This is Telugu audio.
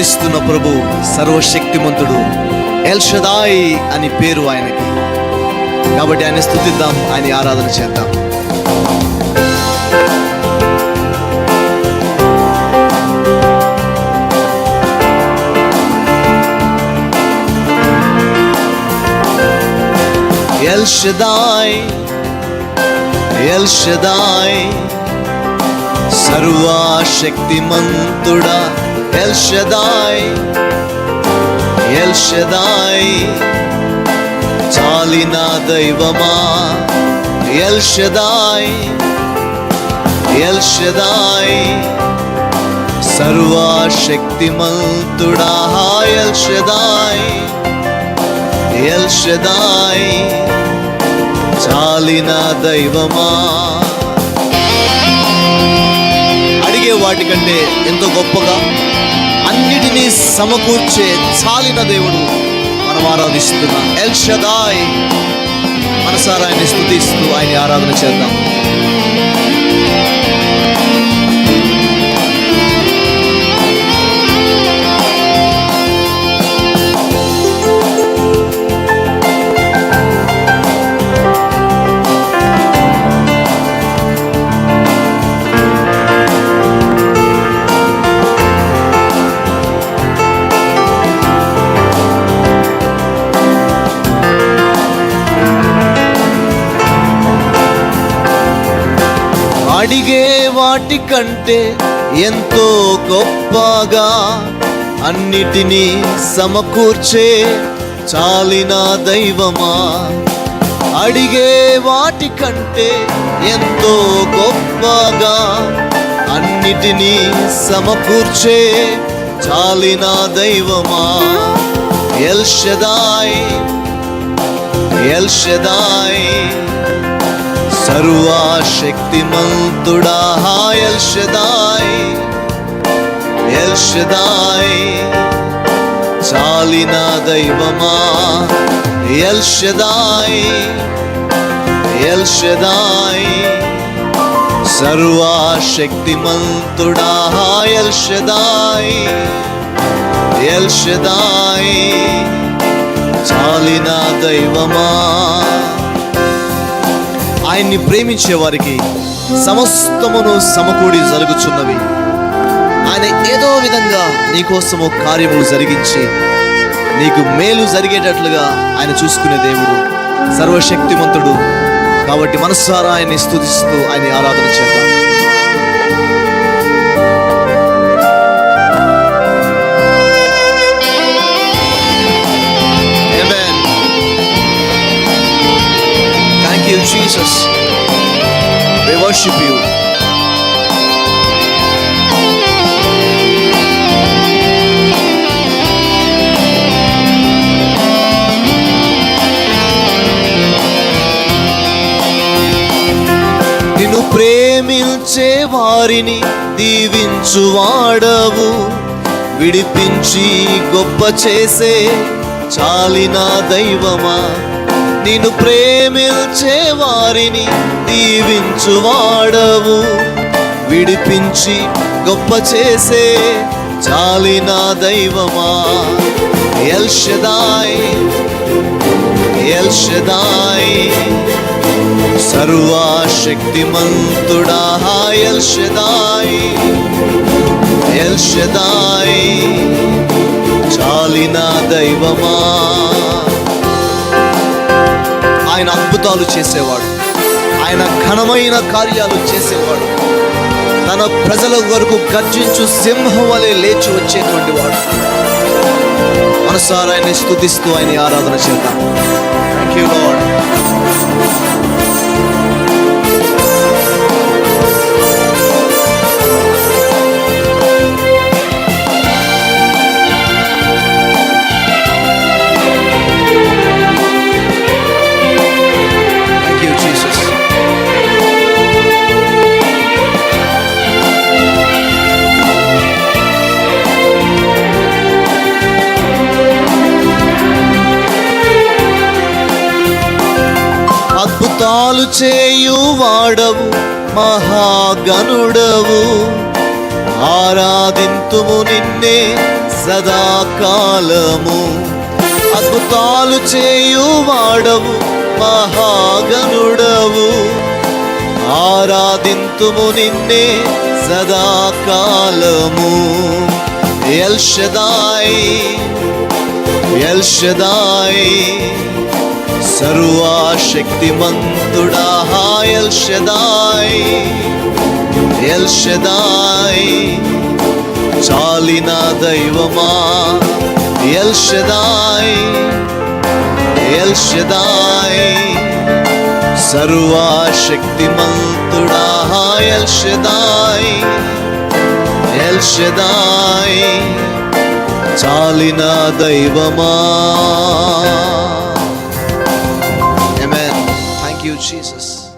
ఆరాధిస్తున్న ప్రభు సర్వశక్తిమంతుడు ఎల్షదాయ్ అని పేరు ఆయనకి. కాబట్టి ఆయన స్థుతిద్దాం ఆయన ఆరాధన చేద్దాం. ఎల్షదాయ్ ఎల్షదాయ్ సర్వశక్తిమంతుడా. ఎల్ షదాయ్ ఎల్ షదాయ్ చాలిన దైవమా ఎల్ షదాయ్ ఎల్ షదాయ్ సర్వశక్తిమంతుడా ఎల్ షదాయ్ ఎల్ షదాయ్ చాలిన దైవమా అడిగే వాటికంటే ఎంతో గొప్పగా అన్నిటినీ సమకూర్చే చాలిన దేవుడు మనం ఆరాధిస్తున్న. El Shaddai. మనసారా ఆయన్ని స్థుతిస్తూ ఆయన ఆరాధన చేద్దాం. అడిగే వాటి కంటే ఎంతో గొప్పగా అన్నిటినీ సమకూర్చే చాలిన దైవమా? అడిగే వాటి కంటే ఎంతో గొప్పగా అన్నిటినీ సమకూర్చే చాలిన దైవమా? ఎల్ ఎల్షదాయ్ సర్వశక్తిమంతుడా ఎల్ షదాయ్ ఎల్ షదాయ్. చాలిన దైవమా ఎల్ షదాయ్ ఎల్ షదాయ్. సర్వశక్తిమంతుడా ఎల్ షదాయ్ ఎల్ షదాయ్. చాలిన దైవమా ఆయన్ని ప్రేమించే వారికి సమస్తమును సమకూడి జరుగుచున్నవి. ఆయన ఏదో విధంగా నీకోసము కార్యములు జరిగించి నీకు మేలు జరిగేటట్లుగా ఆయన చూసుకునే దేవుడు సర్వశక్తిమంతుడు. కాబట్టి మనస్సారా ఆయన్ని స్థుతిస్తూ ఆయన్ని ఆరాధన చేద్దాం. ప్రేమించే వారిని దీవించువాడవు విడిపించి గొప్ప చేసే చాలిన దైవమా. నిన్ను ప్రేమించే వారిని దీవించువాడవు విడిపించి గొప్ప చేసే చాలిన దైవమా. ఎల్షదాయ్ ఎల్షదాయ్ సర్వశక్తిమంతుడా ఎల్ షదాయ్ ఎల్ చాలిన దైవమా. ఆయన అద్భుతాలు చేసేవాడు. ఆయన ఘనమైన కార్యాలు చేసేవాడు. తన ప్రజల వరకు గర్జించు సింహం వలె లేచి వచ్చేటువంటి వాడు. మనసారా స్థుతిస్తూ ఆయన ఆరాధన చేద్దాం. థ్యాంక్ యూ లార్డ్ అద్భుతాలు చేయువాడవు మహాగనుడవు. ఆరాధింతుము నిన్నే సదాకాలము. అద్భుతాలు చేయువాడవు మహాగనుడవు. ఆరాధింతుము నిన్నే సదాకాలము. ఎల్షదాయి ఎల్షదాయి. సర్వశక్తిమంతుడా ఎల్ షదాయ్ ఎల్ షదాయ్. చాలిన దైవమా ఎల్ షదాయ్ ఎల్ షదాయ్. సర్వశక్తిమంతుడా ఎల్ షదాయ్ ఎల్ షదాయ్. చాలిన దైవమా. Thank you, Jesus.